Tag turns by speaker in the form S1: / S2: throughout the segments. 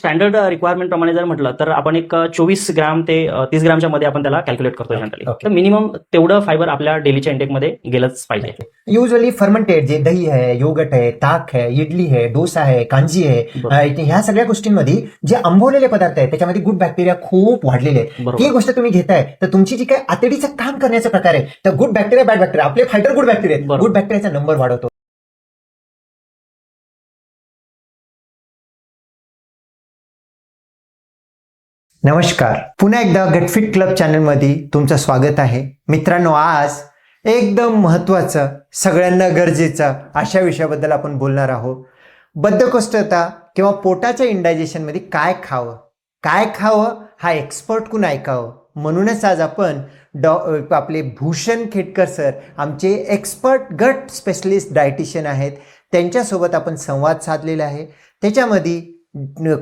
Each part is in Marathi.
S1: स्टँडर्ड रिक्वायरमेंट प्रमाणे जर म्हटलं तर आपण एक चोवीस ग्राम ते तीस ग्रामच्या मध्ये आपण त्याला कॅल्क्युलेट करतो जनरली. तर मिनिमम तेवढं फायबर आपल्या डेलीच्या इंटेकमध्ये गेलंच पाहिजे.
S2: युजली फर्मेंटेड जे दही आहे योगट आहे ताक आहे इडली आहे डोसा आहे कांजी आहे ह्या सगळ्या गोष्टींमध्ये जे आंबवलेले पदार्थ आहेत त्याच्यामध्ये गुड बॅक्टेरिया खूप वाढलेले आहेत. ती
S1: बरोबर
S2: गोष्ट तुम्ही घेताय तर तुमची जी काय आतडीचं काम करण्याचा प्रकार आहे तर गुड बॅक्टेरिया बॅड बॅक्टेरिया आपले फायटर गुड बॅक्टेरिया. गुड बॅक्टेरियाचा नंबर वाढवतो. नमस्कार. पुन्हा एकदा गटफिट क्लब चॅनलमध्ये तुमचं स्वागत आहे. मित्रांनो आज एकदम महत्त्वाचं सगळ्यांना गरजेचं अशा विषयाबद्दल आपण बोलणार आहोत. बद्धकोष्ठता किंवा पोटाच्या इंडायजेशनमध्ये काय खावं? काय खावं? हा एक्सपर्टकून ऐकावं? म्हणूनच आज आपण डॉ आपले भूषण खेटकर सर आमचे एक्सपर्ट गट स्पेशलिस्ट डायटिशियन आहेत. त्यांच्यासोबत आपण संवाद साधलेला आहे. त्याच्यामध्ये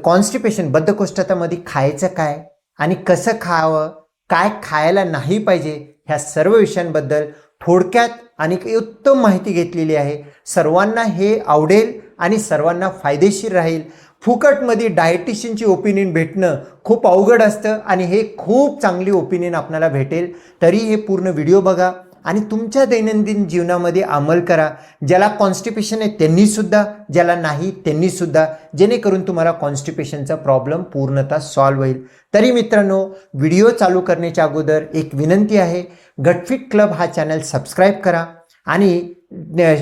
S2: कॉन्स्टिपेशन बद्धकोष्ठतामध्ये खायचं काय आणि कसं खावं काय खायला नाही पाहिजे ह्या सर्व विषयांबद्दल थोडक्यात आणि उत्तम माहिती घेतलेली आहे. सर्वांना हे आवडेल आणि सर्वांना फायदेशीर राहील. फुकटमध्ये डायटिशियनची ओपिनियन भेटणं खूप अवघड असतं आणि हे खूप चांगली ओपिनियन आपल्याला भेटेल. तरी हे पूर्ण व्हिडिओ बघा. आणि तुमच्या दैनंदिन जीवनामध्ये अंमल करा. ज्याला कॉन्स्टिपेशन आहे त्यांनीसुद्धा ज्याला नाही त्यांनीसुद्धा जेणेकरून तुम्हाला कॉन्स्टिपेशनचा प्रॉब्लेम पूर्णतः सॉल्व्ह होईल. तरी मित्रांनो व्हिडिओ चालू करण्याच्या अगोदर एक विनंती आहे. गटफिट क्लब हा चॅनल सबस्क्राईब करा आणि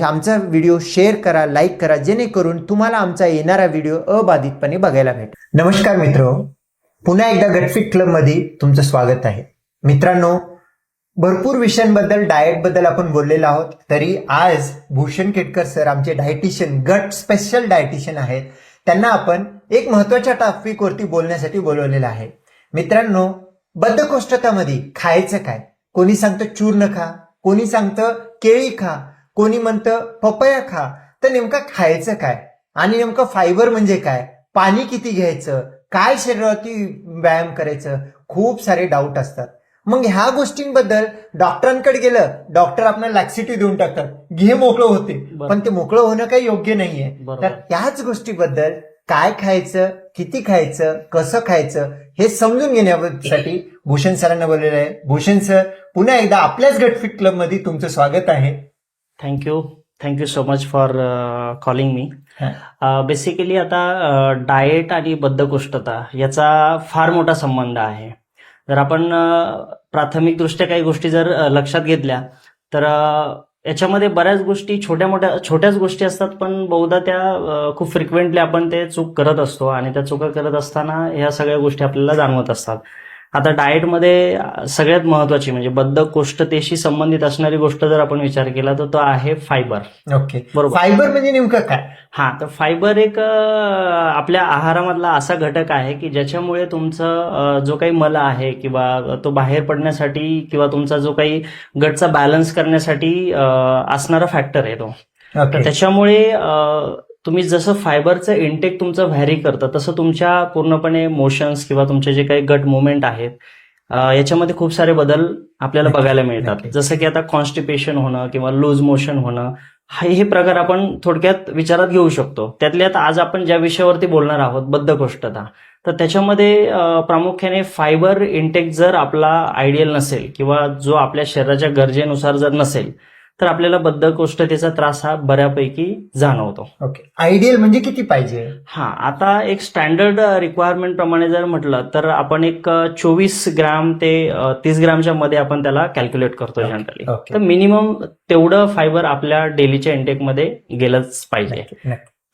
S2: आमचा व्हिडिओ शेअर करा लाईक करा जेणेकरून तुम्हाला आमचा येणारा व्हिडिओ अबाधितपणे बघायला भेटेल. नमस्कार मित्र. पुन्हा एकदा गटफिट क्लबमध्ये तुमचं स्वागत आहे. मित्रांनो भरपूर विषयांबद्दल डाएटबद्दल आपण बोललेलो आहोत. तरी आज भूषण केटकर सर आमचे डायटिशियन गट स्पेशल डायटिशियन आहेत. त्यांना आपण एक महत्त्वाच्या टॉपिकवरती बोलण्यासाठी बोलवलेलं आहे. मित्रांनो बद्धकोष्ठतामध्ये खायचं काय? कोणी सांगतं चूर्ण खा कोणी सांगतं केळी खा कोणी म्हणतं पपया खा तर नेमकं खायचं काय? आणि नेमकं फायबर म्हणजे काय? पाणी किती घ्यायचं? काय शरीरावरती व्यायाम करायचं? खूप सारे डाऊट असतात. मग ह्या गोष्टींबद्दल डॉक्टरांकडे गेलं डॉक्टर आपल्याला लॅक्सिटी देऊन टाकतात. घे मोकळं होते. पण ते मोकळं होणं काही योग्य नाहीये. तर त्याच गोष्टीबद्दल काय खायचं किती खायचं कसं खायचं हे समजून घेण्यासाठी भूषण सरांना बोललेलं आहे. भूषण सर पुन्हा एकदा आपल्याच गटफिट क्लबमध्ये तुमचं स्वागत आहे.
S1: Thank you thank you so much for calling me. Basically आता डाएट आणि बद्धकोष्ठता याचा फार मोठा संबंध आहे. जर आपण प्राथमिक प्राथमिकदृष्ट्या काही गोष्टी जर लक्षात घेतल्या तर याच्यामध्ये बऱ्याच गोष्टी छोट्या मोठ्या छोट्याच गोष्टी असतात पण बहुधा त्या खूप फ्रिक्वेंटली आपण ते चूक करत असतो आणि त्या चुका करत असताना ह्या सगळ्या गोष्टी आपल्याला जाणवत असतात. आता डाएटमध्ये सगळ्यात महत्वाची म्हणजे बद्धकोष्ठतेशी संबंधित असणारी गोष्ट जर आपण विचार केला तर तो आहे फायबर
S2: ओके.
S1: बरोबर.
S2: फायबर म्हणजे नेमकं काय?
S1: हा तर फायबर एक आपल्या आहारामधला असा घटक आहे की ज्याच्यामुळे तुमचं जो काही मल आहे किंवा तो बाहेर पडण्यासाठी किंवा तुमचा जो काही गटचा बॅलन्स करण्यासाठी असणारा फॅक्टर आहे तो. त्याच्यामुळे तुम्ही जसं फायबरचं इंटेक तुमचं व्हॅरी करतं तसं तुमच्या पूर्णपणे मोशन्स किंवा तुमचे जे काही गट मुवमेंट आहेत याच्यामध्ये खूप सारे बदल आपल्याला बघायला मिळतात. जसं की आता कॉन्स्टिपेशन होणं किंवा लूज मोशन होणं हे हे प्रकार आपण थोडक्यात विचारात घेऊ शकतो त्यातल्यात आज आपण ज्या विषयावरती बोलणार आहोत बद्धकोष्ठता तर त्याच्यामध्ये प्रामुख्याने फायबर इंटेक जर आपला आयडियल नसेल किंवा जो आपल्या शरीराच्या गरजेनुसार जर नसेल तर आपल्याला बद्धकोष्ठतेचा त्रास हा बऱ्यापैकी जाणवतो.
S2: ओके आयडियल म्हणजे किती पाहिजे?
S1: हा आता एक स्टँडर्ड रिक्वायरमेंट प्रमाणे जर म्हटलं तर आपण एक चोवीस ग्राम ते तीस ग्रामच्या मध्ये आपण त्याला कॅल्क्युलेट करतो
S2: Okay,
S1: जनरली
S2: okay.
S1: तर मिनिमम तेवढं फायबर आपल्या डेलीच्या इंटेकमध्ये गेलंच पाहिजे.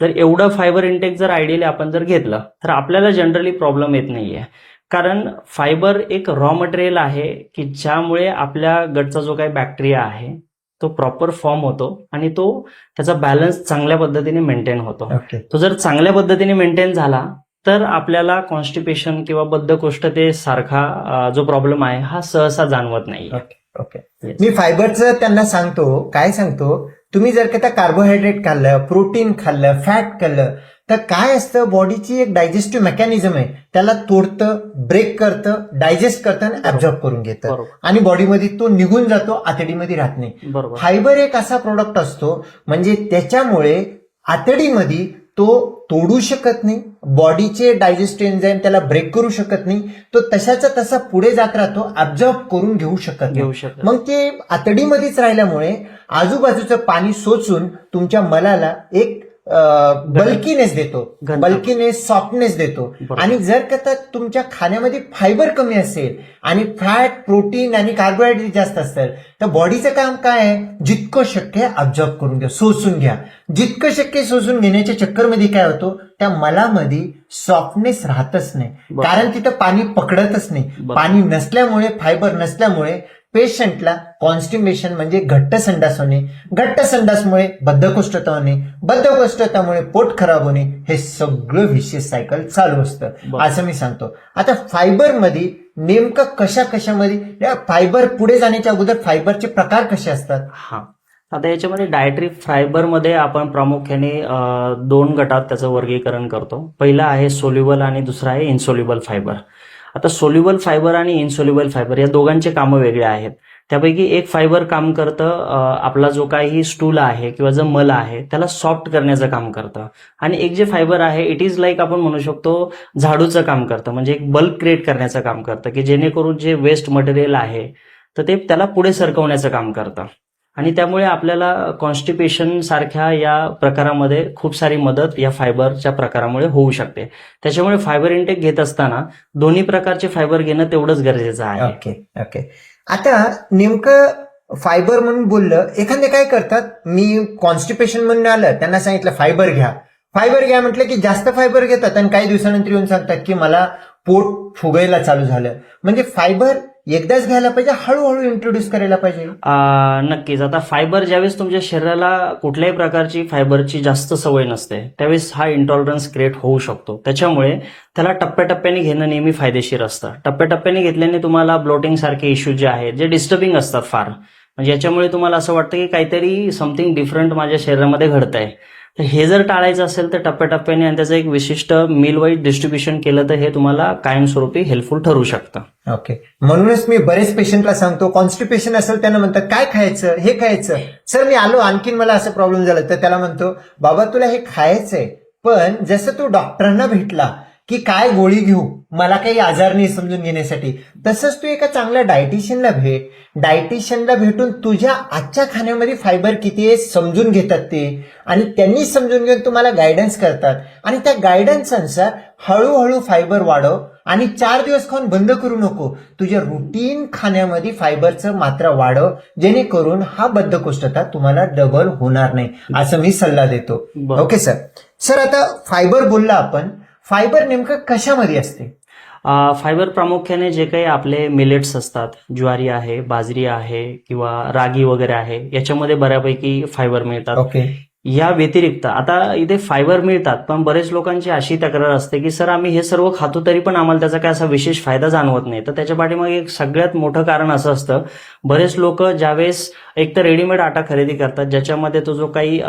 S1: तर एवढं फायबर इंटेक जर आयडियली आपण जर घेतलं तर आपल्याला जनरली प्रॉब्लेम येत नाहीये. कारण फायबर एक रॉ मटेरियल आहे की ज्यामुळे आपल्या गटचा जो काही बॅक्टेरिया आहे तो प्रॉपर फॉर्म होतो आणि तो त्याचा बॅलन्स चांगल्या पद्धतीने मेंटेन होतो. तो जर चांगल्या पद्धतीने मेंटेन झाला तर आपल्याला कॉन्स्टिपेशन किंवा बद्धकोष्ठते सारखा जो प्रॉब्लेम आहे हा सहसा जाणवत नाही
S2: ओके ओके मी फायबरचं त्यांना सांगतो काय सांगतो? तुम्ही जर का त्या कार्बोहायड्रेट खाल्लं प्रोटीन खाल्लं फॅट खाल्लं तर काय असतं? बॉडीची एक डायजेस्टिव्ह मेकॅनिझम आहे. त्याला तोडतं ब्रेक करतं डायजेस्ट करतं आणि ऍब्झॉर्ब करून घेतं. आणि बॉडीमध्ये तो निघून जातो आतडीमध्ये राहत नाही. फायबर एक असा प्रोडक्ट असतो म्हणजे त्याच्यामुळे आतडीमध्ये तो तोडू शकत नाही बॉडीचे डायजेस्टिव्ह एन्झाईम त्याला ब्रेक करू शकत नाही तो तशाचा तसा पुढे जात राहतो अब्झॉर्ब करून घेऊ शकत नाही.
S1: घेऊ शकत
S2: मग ते आतडीमध्येच राहिल्यामुळे आजूबाजूचं पाणी सोचून तुमच्या मलाला एक बल्कीनेस देतो. बल्कीनेस सॉफ्टनेस देतो. आणि जर का तुमच्या खाण्यामध्ये फायबर कमी असेल आणि फॅट प्रोटीन आणि कार्बोहायड्रेट जास्त असतात तर बॉडीचं काम काय आहे जितकं शक्य आहे अब्झॉर्ब करून घ्या सोसून घ्या जितकं शक्य सोसून घेण्याच्या चक्करमध्ये काय होतो त्या मलामध्ये सॉफ्टनेस राहतच नाही. कारण तिथं पाणी पकडतच नाही. पाणी नसल्यामुळे फायबर नसल्यामुळे पेशंटला कॉन्स्टिमेशन म्हणजे घट्ट संडास होणे घट्ट संडासमुळे बद्धकोष्ठता होणे बद्धकोष्ठतामुळे पोट खराब होणे हे सगळं विशेष सायकल चालू असतं. असं मी सांगतो. आता फायबरमध्ये नेमकं कशा कशामध्ये या फायबर पुढे जाण्याच्या अगोदर फायबरचे प्रकार कसे असतात?
S1: हा. आता याच्यामध्ये डायटरी फायबरमध्ये आपण प्रामुख्याने दोन गटात त्याचं वर्गीकरण करतो. पहिला आहे सोल्युबल आणि दुसरा आहे इन्सोल्युबल फायबर आता सोल्युबल फायबर आणि इन्सोल्युबल फायबर या दोघांचे कामं वेगळे आहेत. त्यापैकी एक फायबर काम करतं आपला जो काही स्टूल आहे किंवा जो मल आहे त्याला सॉफ्ट करण्याचं काम करतं. आणि एक जे फायबर आहे इट इज लाईक आपण म्हणू शकतो झाडूचं काम करतं म्हणजे एक बल्क क्रिएट करण्याचं काम करतं की जेणेकरून जे वेस्ट मटेरियल आहे तर ते त्याला पुढे सरकवण्याचं काम करतं. आणि त्यामुळे आपल्याला कॉन्स्टिपेशन सारख्या या प्रकारामध्ये खूप सारी मदत या फायबरच्या प्रकारामुळे होऊ शकते. त्याच्यामुळे फायबर इंटेक घेत असताना दोन्ही प्रकारचे फायबर घेणं तेवढंच गरजेचं आहे.
S2: Okay okay. आता नेमकं फायबर म्हणून बोललं एखादे काय करतात? मी कॉन्स्टिपेशन म्हणून आलं त्यांना सांगितलं फायबर घ्या. फायबर घ्या म्हटलं की जास्त फायबर घेतात आणि काही दिवसानंतर येऊन सांगतात की मला पोट फुगायला चालू झालं. म्हणजे फायबर एकदाच घ्यायला पाहिजे हळूहळू इंट्रोड्यूस करायला पाहिजे.
S1: आ, नक्कीच. आता फायबर ज्यावेळेस तुमच्या शरीराला कुठल्याही प्रकारची फायबरची जास्त सवय नसते त्यावेळेस हा इंटॉलरन्स क्रिएट होऊ शकतो. त्याच्यामुळे त्याला टप्प्याटप्प्याने घेणं नेहमी फायदेशीर असतं. टप्प्याटप्प्याने घेतल्याने तुम्हाला ब्लोटिंग सारखे इश्यू जे आहेत जे डिस्टर्बिंग असतात फार. म्हणजे याच्यामुळे तुम्हाला असं वाटतं की काहीतरी समथिंग डिफरंट माझ्या शरीरामध्ये घडत आहे तर हे जर टाळायचं असेल तर टप्प्याटप्प्याने आणि त्याचं एक विशिष्ट मिल वाईज डिस्ट्रीब्युशन केलं तर हे तुम्हाला कायमस्वरूपी हेल्पफुल ठरू शकतं.
S2: ओके म्हणूनच मी बरेच पेशंटला सांगतो कॉन्स्टिपेशन असेल त्यांना म्हणतात काय खायचं? हे खायचं. सर मी आलो आणखीन मला असं प्रॉब्लेम झाला तर त्याला म्हणतो बाबा तुला हे खायचंय पण जसं तू डॉक्टरांना भेटला की काय गोळी घेऊ? मला काही आजार नाही समजून घेण्यासाठी. तसंच तू एका चांगल्या डायटिशियनला भेट. डायटिशियनला भेटून तुझ्या आजच्या खाण्यामध्ये फायबर किती आहे समजून घेतात ते. आणि त्यांनी समजून घेऊन तुम्हाला गायडन्स करतात. आणि त्या गायडन्स अनुसार हळूहळू फायबर वाढव आणि चार दिवस खाऊन बंद करू नको. तुझ्या रुटीन खाण्यामध्ये फायबरचं मात्रा वाढव. जेणेकरून हा बद्धकोष्ठता तुम्हाला डबल होणार नाही. असं मी सल्ला देतो. ओके सर सर आता फायबर बोलला आपण. फायबर नेमकं कशामध्ये असते?
S1: फायबर प्रामुख्याने जे काही आपले मिलेट्स असतात ज्वारी आहे बाजरी आहे किंवा रागी वगैरे आहे याच्यामध्ये बऱ्यापैकी फायबर मिळतात.
S2: ओके.
S1: या व्यतिरिक्त आता इथे फायबर मिळतात पण बरेच लोकांची अशी तक्रार असते की सर आम्ही हे सर्व खातो तरी पण आम्हाला त्याचा काय असा विशेष फायदा जाणवत नाही. तर त्याच्या पाठीमागे एक सगळ्यात मोठं कारण असं असतं बरेच लोक ज्यावेळेस एक तर रेडीमेड आटा खरेदी करतात ज्याच्यामध्ये तो जो काही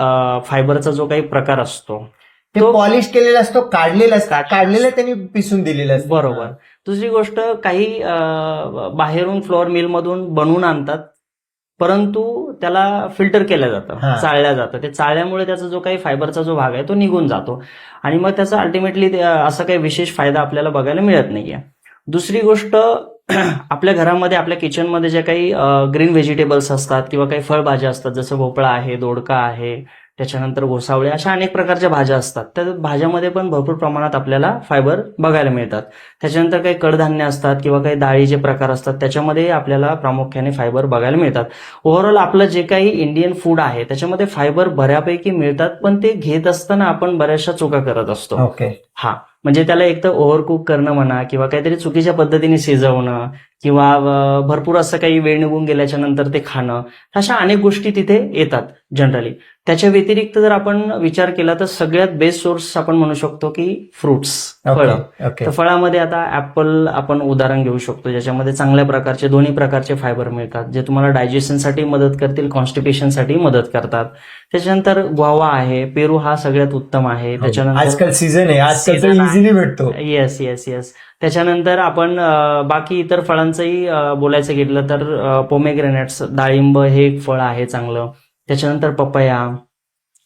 S1: फायबरचा जो काही प्रकार असतो
S2: ते
S1: तो-
S2: पॉलिश केलेलं असतो काढलेलं असतं.
S1: काढ-
S2: काढलेलं त्यांनी पिसून दिलेलं असतं.
S1: बरोबर. दुसरी गोष्ट काही अ, बाहेरून फ्लोअर मिलमधून बनवून आणतात परंतु त्याला फिल्टर केलं जातं. चाळल्या जातं. ते चाळल्यामुळे त्याचा जो काही फायबरचा जो भाग आहे तो निघून जातो. आणि मग त्याचा अल्टिमेटली असा काही विशेष फायदा आपल्याला बघायला मिळत नाहीये. दुसरी गोष्ट आपल्या घरामध्ये आपल्या किचनमध्ये जे काही ग्रीन व्हेजिटेबल्स असतात किंवा काही फळभाज्या असतात जसं भोपळा आहे दोडका आहे त्याच्यानंतर घोसावळे अशा अनेक प्रकारच्या भाज्या असतात. त्या भाज्यामध्ये पण भरपूर प्रमाणात आपल्याला फायबर बघायला मिळतात. त्याच्यानंतर काही कडधान्य असतात किंवा काही डाळीचे प्रकार असतात त्याच्यामध्ये आपल्याला प्रामुख्याने फायबर बघायला मिळतात. ओव्हरऑल आपलं जे काही इंडियन फूड आहे त्याच्यामध्ये फायबर बऱ्यापैकी मिळतात पण ते घेत असताना आपण बऱ्याचशा चुका करत असतो.
S2: ओके
S1: हा. म्हणजे त्याला एक तर ओव्हरकुक करणं म्हणा किंवा काहीतरी चुकीच्या पद्धतीने शिजवणं किंवा भरपूर असं काही वेळ निघून गेल्याच्यानंतर ते खाणं अशा अनेक गोष्टी तिथे येतात जनरली त्याच्या व्यतिरिक्त जर आपण विचार केला तर सगळ्यात बेस्ट सोर्स आपण म्हणू शकतो की फ्रुट्स फळं. तर फळामध्ये आता ऍपल आपण उदाहरण घेऊ शकतो ज्याच्यामध्ये चांगल्या प्रकारचे दोन्ही प्रकारचे फायबर मिळतात जे तुम्हाला डायजेशनसाठी मदत करतील कॉन्स्टिपेशनसाठी मदत करतात. त्याच्यानंतर ग्वावा आहे पेरू हा सगळ्यात उत्तम आहे. त्याच्यानंतर
S2: आजकाल सीझन आहे आजकाल
S1: Season आहे.
S2: इझिली भेटतो.
S1: येस येस येस त्याच्यानंतर आपण बाकी इतर फळांचंही बोलायचं घेतलं तर पोमेग्रेनेट्स डाळिंब हे एक फळ आहे चांगलं. त्याच्यानंतर पपया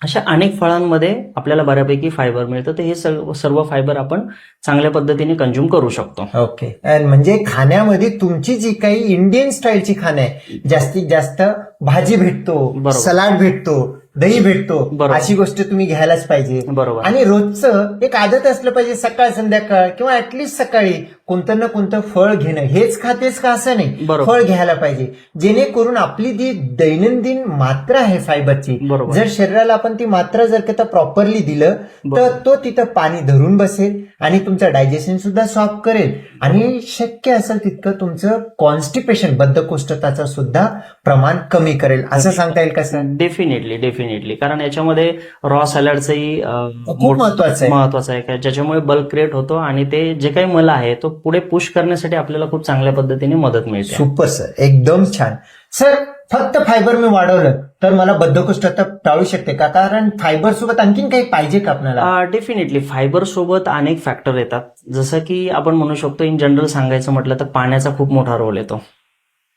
S1: अशा अनेक फळांमध्ये आपल्याला बऱ्यापैकी फायबर मिळतं. तर हे सर्व फायबर आपण चांगल्या पद्धतीने कंझ्युम करू शकतो.
S2: ओके म्हणजे खाण्यामध्ये तुमची जी काही इंडियन स्टाईलची खाणं आहे जास्तीत जास्त भाजी भेटतो. सलाड भेटतो दही भेटतो
S1: बरोबर.
S2: अशी गोष्ट तुम्ही घ्यायलाच पाहिजे
S1: बरोबर
S2: आणि रोजचं एक आदत असलं पाहिजे सकाळ संध्याकाळ किंवा ऍटलिस्ट सकाळी कोणतं ना कोणतं फळ घेणं हेच खातेच का असं नाही. फळ घ्यायला पाहिजे. जेणेकरून आपली जी दैनंदिन मात्रा आहे फायबरची. जर शरीराला आपण ती मात्रा जर का प्रॉपरली दिलं तर. तो तिथं पाणी धरून बसेल आणि तुमचं डायजेशन सुद्धा सॉफ्ट करेल. आणि शक्य असेल तितकं तुमचं कॉन्स्टिपेशन बद्धकोष्ठताचं सुद्धा प्रमाण कमी करेल. असं सांगता येईल का सर?
S1: डेफिनेटली डेफिनेटली कारण याच्यामध्ये रॉ सॅलडचंही
S2: खूप महत्वाचं आहे.
S1: महत्वाचं आहे. ज्याच्यामुळे बल्क क्रिएट होतो आणि ते जे काही मला आहे तो पुढे पुश करण्यासाठी आपल्याला खूप चांगल्या पद्धतीने मदत मिळते.
S2: सुपर सर एकदम छान. सर फक्त फायबर मी वाढवलं तर मला बद्धकोष्ठता टाळू शकते का? कारण फायबर सोबत आणखीन काही पाहिजे का आपल्याला?
S1: डेफिनेटली फायबर सोबत अनेक फॅक्टर येतात. जसं की आपण म्हणू शकतो इन जनरल सांगायचं म्हटलं तर पाण्याचा खूप मोठा रोल येतो.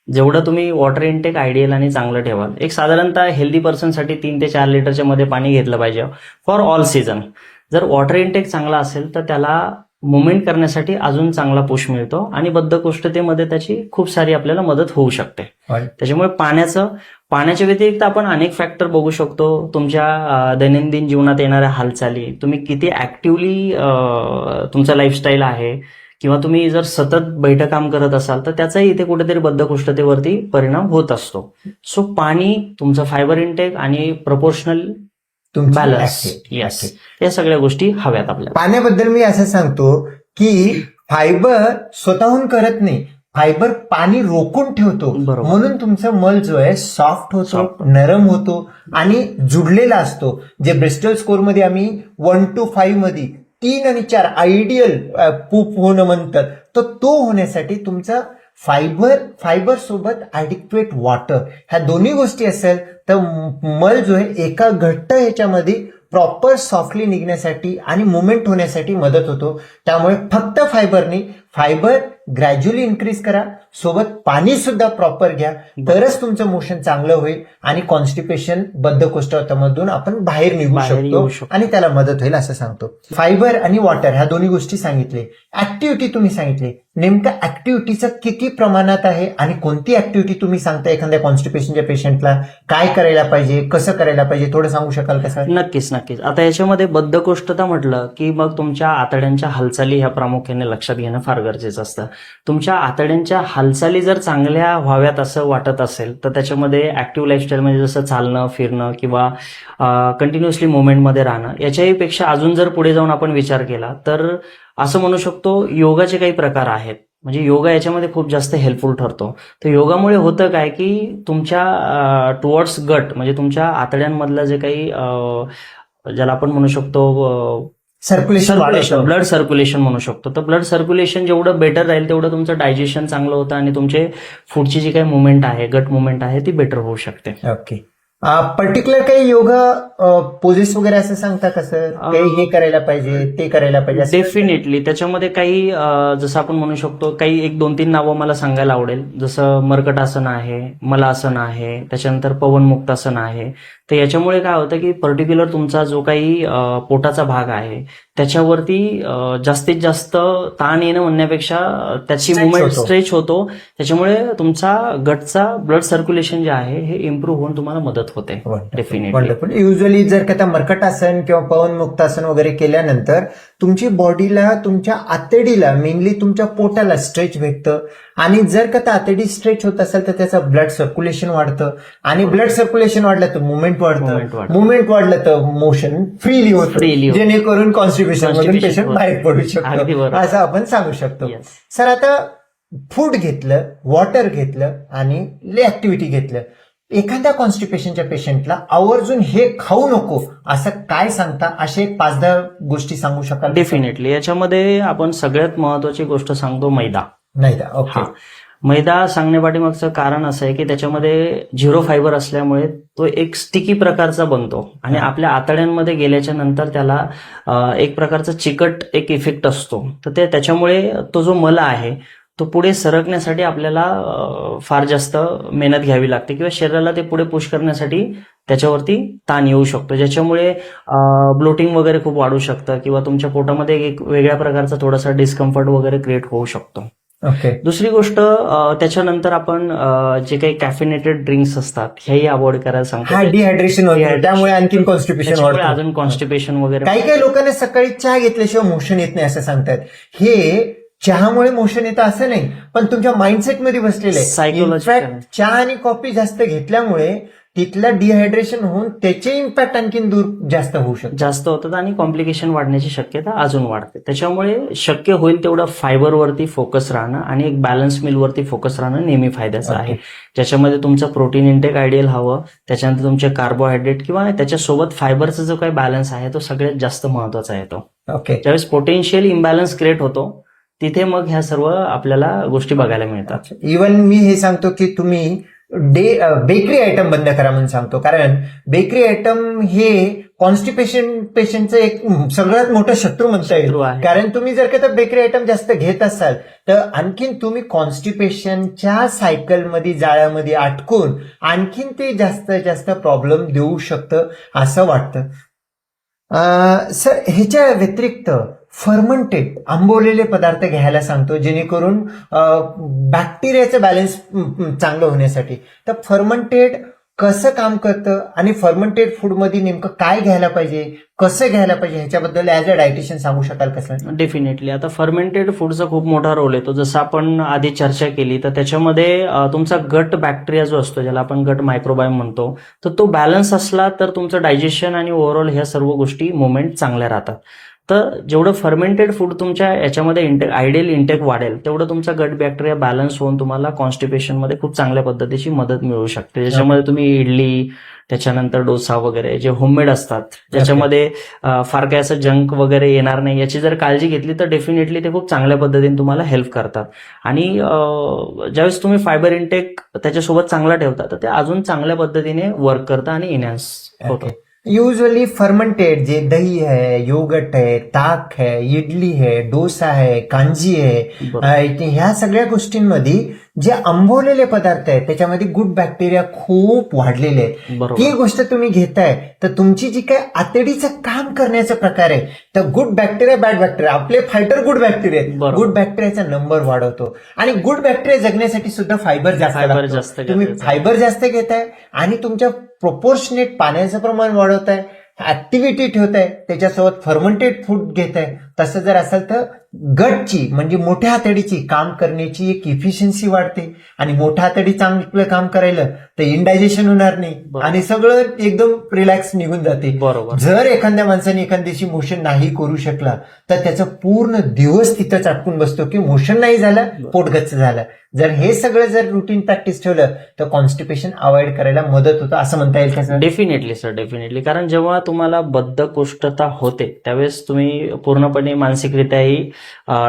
S1: जेवढं तुम्ही वॉटर इनटेक आयडियल आणि चांगलं ठेवाल. एक साधारणतः हेल्दी पर्सनसाठी तीन ते चार लिटरच्या मध्ये पाणी घेतलं पाहिजे. फॉर ऑल सीझन जर वॉटर इनटेक चांगला असेल तर त्याला मुवमेंट करण्यासाठी अजून चांगला पुश मिळतो. आणि बद्धकोष्ठतेमध्ये त्याची खूप सारी आपल्याला मदत होऊ शकते. त्याच्यामुळे पाण्याचं पाण्याच्या व्यतिरिक्त आपण अनेक फॅक्टर बघू शकतो. तुमच्या दैनंदिन जीवनात येणाऱ्या हालचाली तुम्ही किती ऍक्टिव्हली तुमचं लाईफस्टाईल आहे? किंवा तुम्ही जर सतत बैठक काम करत असाल तर त्याचाही इथे कुठेतरी बद्धकोष्ठतेवरती परिणाम होत असतो. सो पाणी तुमचं फायबर इंटेक आणि प्रपोर्शनल
S2: तुमची.
S1: येस या सगळ्या गोष्टी हव्यात आपल्याला.
S2: पाण्याबद्दल मी असं सांगतो की फायबर स्वतःहून करत नाही. फायबर पाणी रोखून ठेवतो. म्हणून तुमचा मल जो आहे सॉफ्ट होतो. नरम होतो आणि जुडलेला असतो. जे ब्रिस्टल स्कोरमध्ये आम्ही वन टू फाईव्हमध्ये तीन आणि चार आयडियल पूप होणं म्हणतात. तर तो होण्यासाठी तुमचा फायबर फायबर सोबत ॲडिक्वेट वॉटर ह्या दोन्ही गोष्टी असेल तर मल जो आहे एका घट्ट ह्याच्यामध्ये प्रॉपर सॉफ्टली निघण्यासाठी आणि मुवमेंट होण्यासाठी मदत होतो. त्यामुळे फक्त फायबरनी फायबर ग्रॅज्युअली इन्क्रीज करा. सोबत पाणी सुद्धा प्रॉपर घ्या. तरच तुमचं मोशन चांगलं होईल आणि कॉन्स्टिपेशन बद्धकोष्ठतामधून आपण बाहेर निघू शकतो. आणि त्याला मदत होईल असं सांगतो. फायबर आणि वॉटर ह्या दोन्ही गोष्टी सांगितले. ऍक्टिव्हिटी तुम्ही सांगितली. नेमकं ऍक्टिव्हिटीचं किती प्रमाणात आहे आणि कोणती ऍक्टिव्हिटी तुम्ही सांगता एखाद्या कॉन्स्टिपेशनच्या पेशंटला? काय करायला पाहिजे? कसं करायला पाहिजे? थोडं सांगू शकाल का सर?
S1: नक्कीच नक्कीच. आता याच्यामध्ये बद्धकोष्ठता म्हटलं की मग तुमच्या आतड्यांच्या हालचाली ह्या प्रामुख्याने लक्षात घेणं फार गरजेचं असतं. तुमच्या आतड्यांच्या हालचाली जर चांगल्या व्हाव्यात असं वाटत असेल तर त्याच्यामध्ये ऍक्टिव्ह लाईफस्टाईल म्हणजे जसं चालणं फिरणं किंवा कंटिन्युअसली मुवमेंटमध्ये राहणं याच्याही पेक्षा अजून जर पुढे जाऊन आपण विचार केला तर असं म्हणू शकतो योगाचे काही प्रकार आहेत. म्हणजे योगा याच्यामध्ये खूप जास्त हेल्पफुल ठरतो. तर योगामुळे होतं काय की तुमच्या टुवर्ड्स गट म्हणजे तुमच्या आतड्यांमधलं जे काही ज्याला आपण म्हणू शकतो
S2: सर्क्युलेशन
S1: सर्क्युलेशन ब्लड सर्क्युलेशन म्हणू शकतो. तर ब्लड सर्क्युलेशन जेवढं बेटर राहील तेवढं तुमचं डायजेशन चांगलं होतं आणि तुमचे फूडची जी काही मुवमेंट आहे गट मुवमेंट आहे ती बेटर होऊ शकते.
S2: ओके पर्टिक्युलर काही योगा पोझिस वगैरे असं सांगता का सर काही हे करायला पाहिजे ते करायला पाहिजे
S1: डेफिनेटली त्याच्यामध्ये काही जसं आपण म्हणू शकतो काही एक दोन तीन नावं मला सांगायला आवडेल. जसं मर्कटासन आहे मलासन आहे त्याच्यानंतर पवनमुक्तासन आहे तर याच्यामुळे काय होतं की पर्टिक्युलर तुमचा जो काही पोटाचा भाग आहे त्याच्यावरती जास्तीत जास्त ताण येणं म्हणण्यापेक्षा त्याची मुवमेंट. स्ट्रेच होतो. त्याच्यामुळे तुमचा गटचा ब्लड सर्क्युलेशन जे आहे हे इम्प्रूव्ह होऊन तुम्हाला मदत होते. डेफिनेटली
S2: युजली जर का त्या मर्कटासन किंवा पवन मुक्तासन वगैरे केल्यानंतर तुमची बॉडीला तुमच्या आतडीला मेनली तुमच्या पोटाला स्ट्रेच भेटतं आणि जर का त्या आतडी स्ट्रेच होत असेल तर त्याचं ब्लड सर्क्युलेशन वाढतं आणि ब्लड सर्क्युलेशन वाढलं तर मुवमेंट वाढतं. मुवमेंट वाढलं तर मोशन फ्रीली होतं. जेणेकरून कॉन्स्टिट्युशन मधून पेशंट. बाहेर पडू शकतो. असं आपण सांगू शकतो. सर आता फूड घेतलं वॉटर घेतलं आणि ऍक्टिव्हिटी घेतलं एखाद्या कॉन्स्टिपेशनच्या पेशंटला आवर्जून हे खाऊ नको असं काय सांगता असे एक पाच दहा गोष्टी सांगू शकाल?
S1: डेफिनेटली याच्यामध्ये आपण सगळ्यात महत्वाची गोष्ट सांगतो मैदा.
S2: का ओके
S1: मैदा सांगण्यापाठीमागचं कारण असं आहे की त्याच्यामध्ये झिरो फायबर असल्यामुळे तो एक स्टिकी प्रकारचा बनतो. आणि. आपल्या आतड्यांमध्ये गेल्याच्यानंतर त्याला एक प्रकारचा चिकट एक इफेक्ट असतो. तर ते त्याच्यामुळे तो जो मला आहे तो पुढे सरकण्यासाठी आपल्याला फार जास्त मेहनत घ्यावी लागते किंवा शरीराला ते पुढे पुश करण्यासाठी त्याच्यावरती ताण येऊ शकतो. ज्याच्यामुळे ब्लोटिंग वगैरे खूप वाढू शकतं किंवा तुमच्या पोटामध्ये एक वेगळ्या प्रकारचा थोडासा डिस्कम्फर्ट वगैरे क्रिएट होऊ शकतो.
S2: ओके.
S1: दुसरी गोष्ट त्याच्यानंतर आपण जे काही कॅफिनेटेड ड्रिंक्स असतात हेही अवॉइड करायला सांगतो.
S2: डिहायड्रेशन. त्यामुळे आणखीन कॉन्स्टिपेशन
S1: अजून कॉन्स्टिपेशन वगैरे
S2: काही काही लोकांना सकाळी चहा घेतल्याशिवाय मोशन येत नाही असं सांगतात. हे चहामुळे मोशन येतं असं नाही पण तुमच्या माइंडसेटमध्ये बसलेलं आहे.
S1: Psychological.
S2: इनफॅक्ट चहा आणि कॉफी जास्त घेतल्यामुळे तिथलं डिहायड्रेशन होऊन त्याचे इम्पॅक्ट आणखीन दूर जास्त होऊ शकतो.
S1: जास्त होतात आणि कॉम्प्लिकेशन वाढण्याची शक्यता अजून वाढते. त्याच्यामुळे शक्य होईल तेवढं फायबरवरती फोकस राहणं आणि एक बॅलन्स मिलवरती फोकस राहणं नेहमी फायद्याचं आहे. ज्याच्यामध्ये तुमचं प्रोटीन इंटेक आयडियल हवं त्याच्यानंतर तुमचे कार्बोहायड्रेट किंवा त्याच्यासोबत फायबरचा जो काही बॅलन्स आहे तो सगळ्यात जास्त महत्त्वाचा आहे तो.
S2: ओके
S1: ज्यावेळेस पोटेन्शियल इम्बॅलन्स क्रिएट होतो तिथे मग ह्या सर्व आपल्याला गोष्टी बघायला मिळतात.
S2: इवन मी हे सांगतो की तुम्ही डे बेकरी आयटम बंद करा म्हणून सांगतो. कारण बेकरी आयटम हे कॉन्स्टिपेशन पेशंटचं एक सगळ्यात मोठं शत्रू म्हणता येईल. कारण तुम्ही जर का तर बेकरी आयटम जास्त घेत असाल तर आणखीन तुम्ही कॉन्स्टिपेशनच्या सायकलमध्ये जाळ्यामध्ये अटकून आणखीन ते जास्त जास्त प्रॉब्लेम देऊ शकतं असं वाटतं. सर ह्याच्या व्यतिरिक्त फर्मंटेड आंबवलेले पदार्थ घ्यायला सांगतो जेणेकरून बॅक्टेरियाचं बॅलन्स चांगलं होण्यासाठी. तर फर्मंटेड कसं काम करतं आणि फर्मंटेड फूडमध्ये नेमकं काय घ्यायला पाहिजे कसं घ्यायला पाहिजे ह्याच्याबद्दल ॲज अ डायटिशियन सांगू शकाल कसं
S1: डेफिनेटली आता फर्मेंटेड फूडचा खूप मोठा रोल येतो. जसं आपण आधी चर्चा केली तर त्याच्यामध्ये तुमचा गट बॅक्टेरिया जो असतो ज्याला आपण गट मायक्रोबायम म्हणतो तर तो बॅलन्स असला तर तुमचं डायजेशन आणि ओव्हरऑल ह्या सर्व गोष्टी मुवमेंट चांगल्या राहतात. तर जेवढं फर्मेंटेड फूड तुमच्या याच्यामध्ये इंटेक आयडियल इंटेक वाढेल तेवढं तुमचा गट बॅक्टेरिया बॅलन्स होऊन तुम्हाला कॉन्स्टिपेशनमध्ये खूप चांगल्या पद्धतीची मदत मिळू शकते. ज्याच्यामध्ये तुम्ही इडली त्याच्यानंतर डोसा वगैरे जे होममेड असतात ज्याच्यामध्ये फार काही असं जंक वगैरे येणार नाही. याची जर काळजी घेतली तर डेफिनेटली ते खूप चांगल्या पद्धतीने तुम्हाला हेल्प करतात. आणि ज्यावेळेस तुम्ही फायबर इंटेक त्याच्यासोबत चांगला ठेवता तर ते अजून चांगल्या पद्धतीने वर्क करतं आणि इनहॅन्स होतं.
S2: युजली फर्मंटेड जे दही है योगट है ताक है इडली है डोसा है कांजी है. अं, ह्या सगळ्या गोष्टींमध्ये जे आंबवलेले पदार्थ आहेत त्याच्यामध्ये गुड बॅक्टेरिया खूप वाढलेले आहेत. ती गोष्ट तुम्ही घेताय तर तुमची जी काय आतडीचं काम करण्याचा प्रकार आहे तर गुड बॅक्टेरिया बॅड बॅक्टेरिया आपले फायटर गुड बॅक्टेरिया आहेत. गुड बॅक्टेरियाचा नंबर वाढवतो. आणि गुड बॅक्टेरिया जगण्यासाठी सुद्धा फायबर जास्त तुम्ही. फायबर जास्त घेताय आणि तुमच्या प्रोपोर्शनेट पाण्याचं प्रमाण वाढवताय ऍक्टिव्हिटी ठेवताय त्याच्यासोबत फर्मंटेड फूड घेताय. तसं जर असेल तर गटची म्हणजे मोठ्या हातडीची काम करण्याची एक इफिशियन्सी वाढते. आणि मोठ्या हातडी चांगलं काम करायला तर इंडायजेशन होणार नाही. आणि सगळं एकदम रिलॅक्स निघून जाते.
S1: बरोबर.
S2: जर एखाद्या माणसाने एखाद्या दिवशी मोशन नाही करू शकला तर त्याचा पूर्ण दिवस तिथंच अटकून बसतो की मोशन नाही झालं पोटगच्च झालं. जर हे सगळं जर रुटीन प्रॅक्टिस ठेवलं तर कॉन्स्टिपेशन अवॉइड करायला मदत होतं असं म्हणता येईल का
S1: डेफिनेटली सर डेफिनेटली कारण जेव्हा तुम्हाला बद्धकोष्ठता होते त्यावेळेस तुम्ही पूर्णपणे मानसिकरित्याही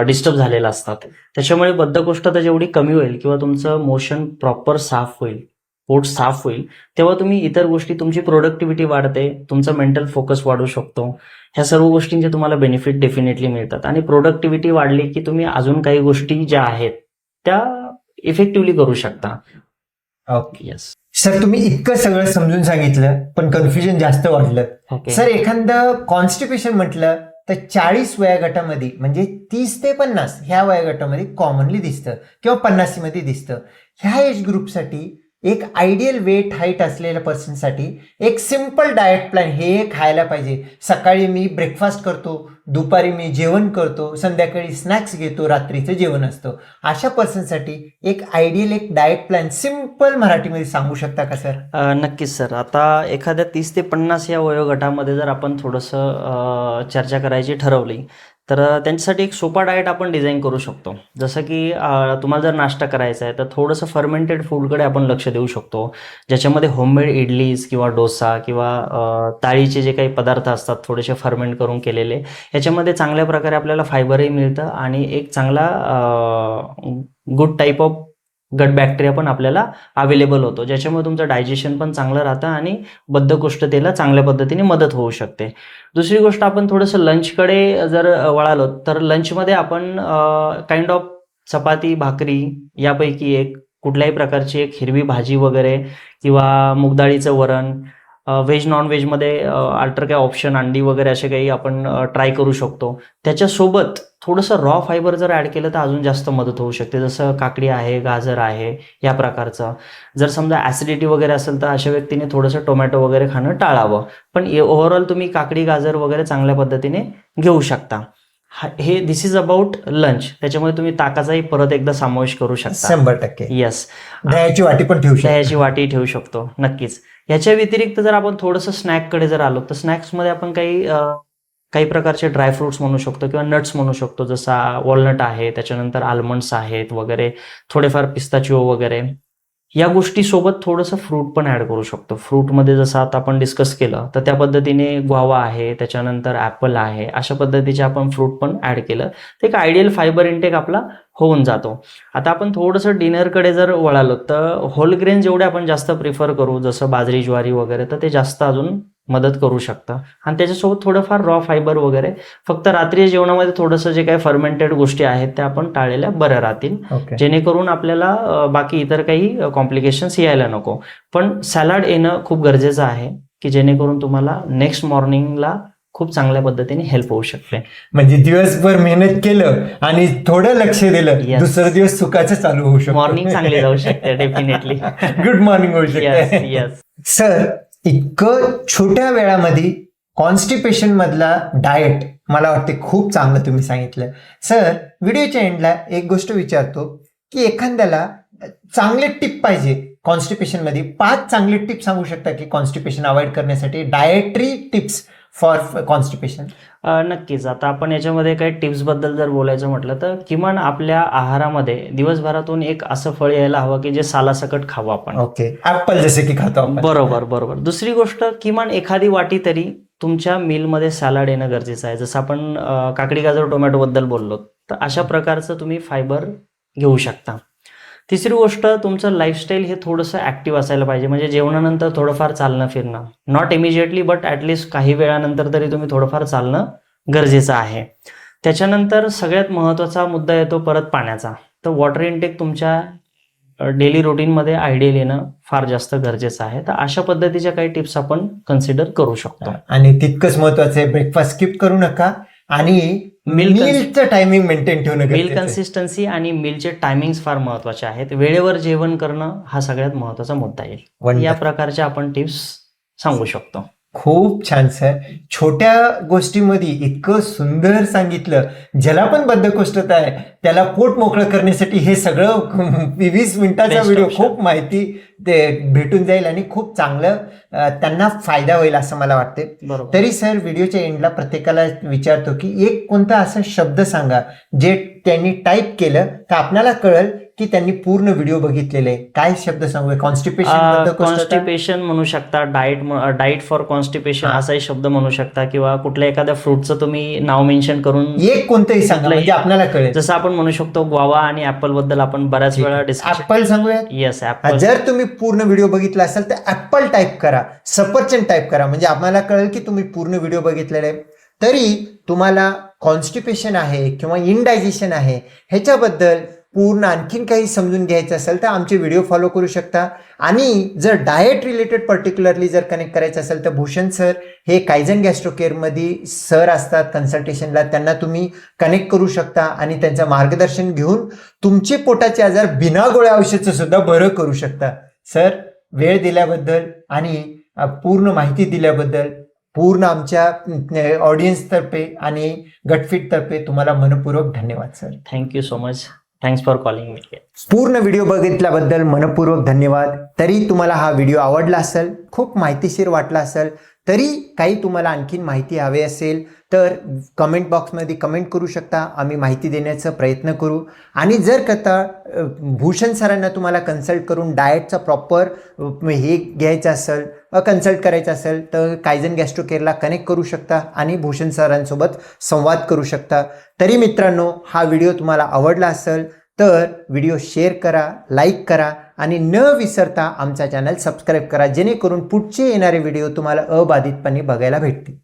S1: डिस्टर्ब झालेला असतात. त्याच्यामुळे बद्धकोष्ठता जेवढी कमी होईल किंवा तुमचं मोशन प्रॉपर साफ होईल पोट साफ होईल तेव्हा तुम्ही इतर गोष्टी तुमची प्रोडक्टिव्हिटी वाढते तुमचा मेंटल फोकस वाढू शकतो. ह्या सर्व गोष्टींचे तुम्हाला बेनिफिट डेफिनेटली मिळतात. आणि प्रोडक्टिव्हिटी वाढली की तुम्ही अजून काही गोष्टी ज्या आहेत त्या इफेक्टिव्हली करू शकता.
S2: ओके
S1: येस
S2: सर तुम्ही इतकं सगळं समजून सांगितलं पण कन्फ्युजन जास्त वाढलं सर एखादं कॉन्स्टिपेशन म्हटलं तर चाळीस वयागटामध्ये म्हणजे तीस ते पन्नास ह्या वयागटामध्ये कॉमनली दिसतं किंवा पन्नासीमध्ये दिसतं. ह्या एज ग्रुपसाठी एक आयडियल वेट हाईट असलेल्या पर्सनसाठी एक सिंपल डाएट प्लॅन हे खायला पाहिजे. सकाळी मी ब्रेकफास्ट करतो दुपारी मी जेवण करतो संध्याकाळी स्नॅक्स घेतो रात्रीचं जेवण असतं. अशा पर्सनसाठी एक आयडियल एक डाएट प्लॅन सिंपल मराठीमध्ये सांगू शकता का सर
S1: नक्कीच सर आता एखाद्या तीस ते पन्नास या वयोगटामध्ये जर आपण थोडंसं चर्चा करायची ठरवली तर त्यांच्यासाठी एक सोपा डाएट आपण डिझाईन करू शकतो. जसं की तुम्हाला जर नाश्ता करायचा आहे तर थोडंसं फर्मेंटेड फूडकडे आपण लक्ष देऊ शकतो. ज्याच्यामध्ये होममेड इडलीज किंवा डोसा किंवा ताळीचे जे काही पदार्थ असतात थोडेसे फर्मेंट करून केलेले याच्यामध्ये चांगल्या प्रकारे आपल्याला फायबरही मिळतं आणि एक चांगला good type of gut bacteria पण आपल्याला अवेलेबल होतो. ज्याच्यामुळे तुमचं डायजेशन पण चांगलं राहतं आणि बद्धकोष्ठतेला चांगल्या पद्धतीने मदत होऊ शकते. दुसरी गोष्ट आपण थोडंसं लंचकडे जर वळालो तर लंचमध्ये आपण काइंड ऑफ चपाती भाकरी यापैकी एक कुठल्याही प्रकारची एक हिरवी भाजी वगैरे किंवा मुगडाळीचं वरण व्हेज नॉन व्हेजमध्ये अल्टर काही ऑप्शन अंडी वगैरे असे काही आपण ट्राय करू शकतो. त्याच्यासोबत थोडंसं रॉ फायबर जर ॲड केलं तर अजून जास्त मदत होऊ शकते. जसं काकडी आहे गाजर आहे या प्रकारचं. जर समजा ॲसिडिटी वगैरे असेल तर अशा व्यक्तीने थोडंसं टोमॅटो वगैरे खाणं टाळावं. पण ओव्हरऑल तुम्ही काकडी गाजर वगैरे चांगल्या पद्धतीने घेऊ शकता. हा- दिस इज अबाउट लंच त्याच्यामुळे तुम्ही ताकाचाही परत एकदा समावेश करू शकता.
S2: शंभर टक्के.
S1: येस
S2: दह्याची वाटी पण ठेवू शकतो.
S1: दह्याची वाटी ठेवू शकतो. नक्कीच. याच्या व्यतिरिक्त जर आपण थोडंसं स्नॅककडे जर आलो तर स्नॅक्समध्ये आपण काही काही प्रकारचे ड्रायफ्रुट्स म्हणू शकतो किंवा नट्स म्हणू शकतो जसा वॉलनट आहे त्याच्यानंतर आल्मंड्स आहेत वगैरे थोडेफार पिस्ताचिओ वगैरे. या गोष्टीसोबत थोडंसं फ्रूट पण ऍड करू शकतो. फ्रूटमध्ये जसं आता आपण डिस्कस केलं तर त्या पद्धतीने ग्वावा आहे त्याच्यानंतर ॲपल आहे अशा पद्धतीचे आपण फ्रूट पण ऍड केलं. तर एक आयडियल फायबर इंटेक आपला होऊन जातो. आता आपण थोडंसं डिनरकडे जर वळालो तर होल ग्रेन जेवढे आपण जास्त प्रिफर करू जसं बाजरी ज्वारी वगैरे तर ते जास्त अजून मदत करू शकतं. आणि त्याच्यासोबत थोडंफार रॉ फायबर वगैरे. फक्त रात्री जेवणामध्ये थोडंसं जे काही फर्मेंटेड गोष्टी आहेत त्या आपण टाळलेल्या बऱ्या राहतील.
S2: ओके
S1: जेणेकरून आपल्याला बाकी इतर काही कॉम्प्लिकेशन्स यायला नको. पण सॅलड येणं खूप गरजेचं आहे की जेणेकरून तुम्हाला नेक्स्ट मॉर्निंगला खूप चांगल्या पद्धतीने हेल्प होऊ शकते.
S2: म्हणजे दिवसभर मेहनत केलं आणि थोडं लक्ष दिलं. दुसरा दिवस सुखाचं चालू होऊ शकतो.
S1: मॉर्निंग चांगली जाऊ शकते डेफिनेटली
S2: गुड मॉर्निंग होऊ शकते.
S1: येस
S2: सर इतकं छोट्या वेळामध्ये कॉन्स्टिपेशन मधला डाएट मला वाटते खूप चांगलं तुम्ही सांगितलं. सर व्हिडिओच्या एंडला एक गोष्ट विचारतो की एखाद्याला चांगले टिप पाहिजे कॉन्स्टिपेशनमध्ये. पाच चांगले टिप सांगू शकता की कॉन्स्टिपेशन अवॉइड करण्यासाठी? डायट्री टिप्स फॉर कॉन्स्टिपेशन
S1: नक्कीच. आता आपण याच्यामध्ये काही टिप्सबद्दल जर बोलायचं म्हटलं तर किमान आपल्या आहारामध्ये दिवसभरातून एक असं फळ यायला हवं की जे सालासकट खावं आपण.
S2: ओके ऍपल जसे की खातो
S1: बरोबर बरोबर. दुसरी गोष्ट किमान एखादी वाटी तरी तुमच्या मीलमध्ये सॅलड येणं गरजेचं आहे. जसं आपण काकडी गाजर टोमॅटोबद्दल बोललो तर अशा प्रकारचं तुम्ही फायबर घेऊ शकता. तिसरी गोष्ट तुमचं लाईफस्टाईल हे थोडंसं ॲक्टिव्ह असायला पाहिजे. म्हणजे जेवणानंतर थोडंफार चालणं फिरणं. नॉट इमिजिएटली बट ॲटलिस्ट काही वेळानंतर तरी तुम्ही थोडंफार चालणं गरजेचं आहे. त्याच्यानंतर सगळ्यात महत्त्वाचा मुद्दा येतो परत पाण्याचा. तर वॉटर इनटेक तुमच्या डेली रुटीनमध्ये आयडियल येणं फार जास्त गरजेचं आहे. तर अशा पद्धतीच्या काही टिप्स आपण कन्सिडर करू शकतो.
S2: आणि तितकंच महत्वाचं आहे ब्रेकफास्ट स्किप करू नका. आणि
S1: Cons-
S2: मिलचं टायमिंग मेंटेन ठेवणं
S1: मिल
S2: गरजेचं आहे.
S1: कन्सिस्टन्सी आणि मिलचे टायमिंग्स फार महत्त्वाचे आहेत वेळेवर जेवण करणं हा सगळ्यात महत्त्वाचा मुद्दा येईल
S2: Wonderful.
S1: या प्रकारच्या आपण टिप्स सांगू शकतो
S2: खूप छान सर. छोट्या गोष्टीमध्ये इतकं सुंदर सांगितलं. ज्याला पण बद्धकोष्ठता आहे त्याला पोट मोकळं करण्यासाठी हे सगळं वीस मिनिटाचा व्हिडिओ. खूप माहिती ते भेटून जाईल आणि खूप चांगलं त्यांना फायदा होईल असं मला वाटते तरी सर व्हिडिओच्या एंडला प्रत्येकाला विचारतो की एक कोणता असा शब्द सांगा जे त्यांनी टाईप केलं तर आपल्याला कळल की त्यांनी पूर्ण व्हिडिओ बघितलेले. काय शब्द सांगू? कॉन्स्टिपेशन
S1: कॉन्स्टिपेशन म्हणू शकता डाएट डाएट फॉर कॉन्स्टिपेशन. असाही शब्द म्हणू शकता किंवा कुठल्या एखाद्या फ्रूटचं तुम्ही नाव मेन्शन करून
S2: एक कोणतंही सांगा
S1: कुठलंही-
S2: म्हणजे आपल्याला कळेल.
S1: जसं आपण म्हणू शकतो ग्वावा आणि ऍपलबद्दल आपण बऱ्याच वेळा डिस्कशन
S2: ऍपल सांगूया
S1: येस ऍपल
S2: जर तुम्ही पूर्ण व्हिडिओ बघितला असेल तर ऍपल टाईप करा. सफरचंद टाईप करा. म्हणजे आम्हाला कळेल की तुम्ही पूर्ण व्हिडिओ बघितलेला आहे. तरी तुम्हाला कॉन्स्टिपेशन आहे किंवा इनडायजेशन आहे ह्याच्याबद्दल पूर्ण आणखीन काही समजून घ्यायचं असेल तर आमचे व्हिडिओ फॉलो करू शकता. आणि जर डाएट रिलेटेड पर्टिक्युलरली जर कनेक्ट करायचं असेल तर भूषण सर हे कायझन गॅस्ट्रो केअरमध्ये सर असतात कन्सल्टेशनला त्यांना तुम्ही कनेक्ट करू शकता आणि त्यांचं मार्गदर्शन घेऊन तुमचे पोटाचे आजार बिना गोळ्या औषधचं सुद्धा बरं करू शकता. सर वेळ दिल्याबद्दल आणि पूर्ण माहिती दिल्याबद्दल पूर्ण आमच्या ऑडियन्सतर्फे आणि गटफिटतर्फे तुम्हाला मनपूर्वक धन्यवाद sir
S1: thank you so much thanks for calling me
S2: पूर्ण व्हिडिओ बघितल्याबद्दल मनपूर्वक धन्यवाद. तरी तुम्हाला हा व्हिडिओ आवडला असेल खूप माहितीशीर वाटला असेल तरी काही तुम्हाला आणखीन माहिती हवी असेल तर कमेंट बॉक्समध्ये कमेंट करू शकता. आम्ही माहिती देण्याचा प्रयत्न करू. आणि जर कथा भूषण सरांना तुम्हाला कन्सल्ट करून डाएटचा प्रॉपर हे घ्यायचं असेल कन्सल्ट करायचं असेल तर कायझन गॅस्ट्रो केअरला कनेक्ट करू शकता आणि भूषण सरांसोबत संवाद करू शकता. तरी मित्रांनो हा व्हिडिओ तुम्हाला आवडला असेल तर व्हिडिओ शेअर करा लाईक करा आणि न विसरता आमचा चॅनल सबस्क्राईब करा जेणेकरून पुढचे येणारे व्हिडिओ तुम्हाला अबाधितपणे बघायला भेटतील.